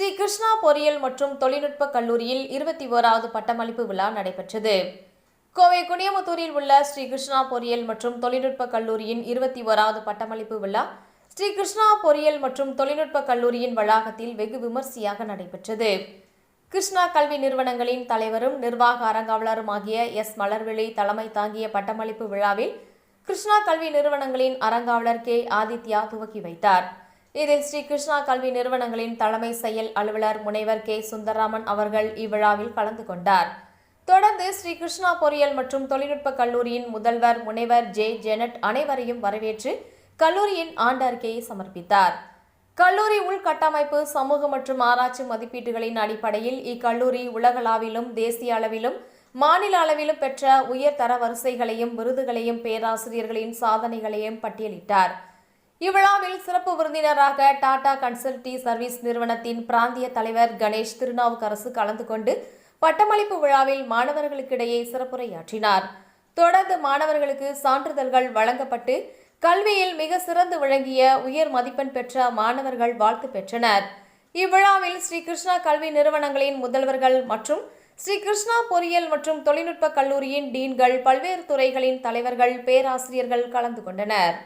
ஸ்ரீ கிருஷ்ணா பொறியியல் மற்றும் தொழில்நுட்ப கல்லூரியில் இருபத்தி ஓராவது பட்டமளிப்பு விழா நடைபெற்றது. கோவை குனியமுத்தூரில் உள்ள ஸ்ரீ கிருஷ்ணா பொறியியல் மற்றும் தொழில்நுட்ப கல்லூரியின் இருபத்தி ஓராவது பட்டமளிப்பு விழா ஸ்ரீ கிருஷ்ணா பொறியியல் மற்றும் தொழில்நுட்ப கல்லூரியின் வளாகத்தில் வெகு விமர்சையாக நடைபெற்றது. கிருஷ்ணா கல்வி நிறுவனங்களின் தலைவரும் நிர்வாக அரங்காவலரும் ஆகிய எஸ். மலர்விழி தலைமை தாங்கிய பட்டமளிப்பு விழாவில் கிருஷ்ணா கல்வி நிறுவனங்களின் அரங்காவலர் கே. ஆதித்யா துவக்கி வைத்தார். இதில் ஸ்ரீ கிருஷ்ணா கல்வி நிறுவனங்களின் தலைமை செயல் அலுவலர் முனைவர் கே. சுந்தரராமன் அவர்கள் இவ்விழாவில் கலந்து கொண்டார். தொடர்ந்து ஸ்ரீ கிருஷ்ணா பொறியியல் மற்றும் தொழில்நுட்ப கல்லூரியின் முதல்வர் முனைவர் ஜே. ஜெனட் அனைவரையும் வரவேற்று கல்லூரியின் ஆண்டு அறிக்கையை சமர்ப்பித்தார். கல்லூரி உள்கட்டமைப்பு சமூக மற்றும் ஆராய்ச்சி மதிப்பீடுகளின் அடிப்படையில் இக்கல்லூரி உலகளாவிலும் தேசிய அளவிலும் மாநில அளவிலும் பெற்ற உயர் தர வரிசைகளையும் விருதுகளையும் பேராசிரியர்களின் சாதனைகளையும் பட்டியலிட்டார். இவ்விழாவில் சிறப்பு விருந்தினராக டாடா கன்சல்டி சர்வீஸ் நிறுவனத்தின் பிராந்திய தலைவர் கணேஷ் திருநாவுக்கரசு கலந்து கொண்டு பட்டமளிப்பு விழாவில் மாணவர்களுக்கிடையே சிறப்புரையாற்றினார். தொடர்ந்து மாணவர்களுக்கு சான்றிதழ்கள் வழங்கப்பட்டு கல்வியில் மிக சிறந்து விளங்கிய உயர் மதிப்பெண் பெற்ற மாணவர்கள் வாழ்த்து பெற்றனர். இவ்விழாவில் ஸ்ரீ கிருஷ்ணா கல்வி நிறுவனங்களின் முதல்வர்கள் மற்றும் ஸ்ரீ கிருஷ்ணா பொறியியல் மற்றும் தொழில்நுட்ப கல்லூரியின் டீன்கள் பல்வேறு துறைகளின் தலைவர்கள் பேராசிரியர்கள் கலந்து கொண்டனர்.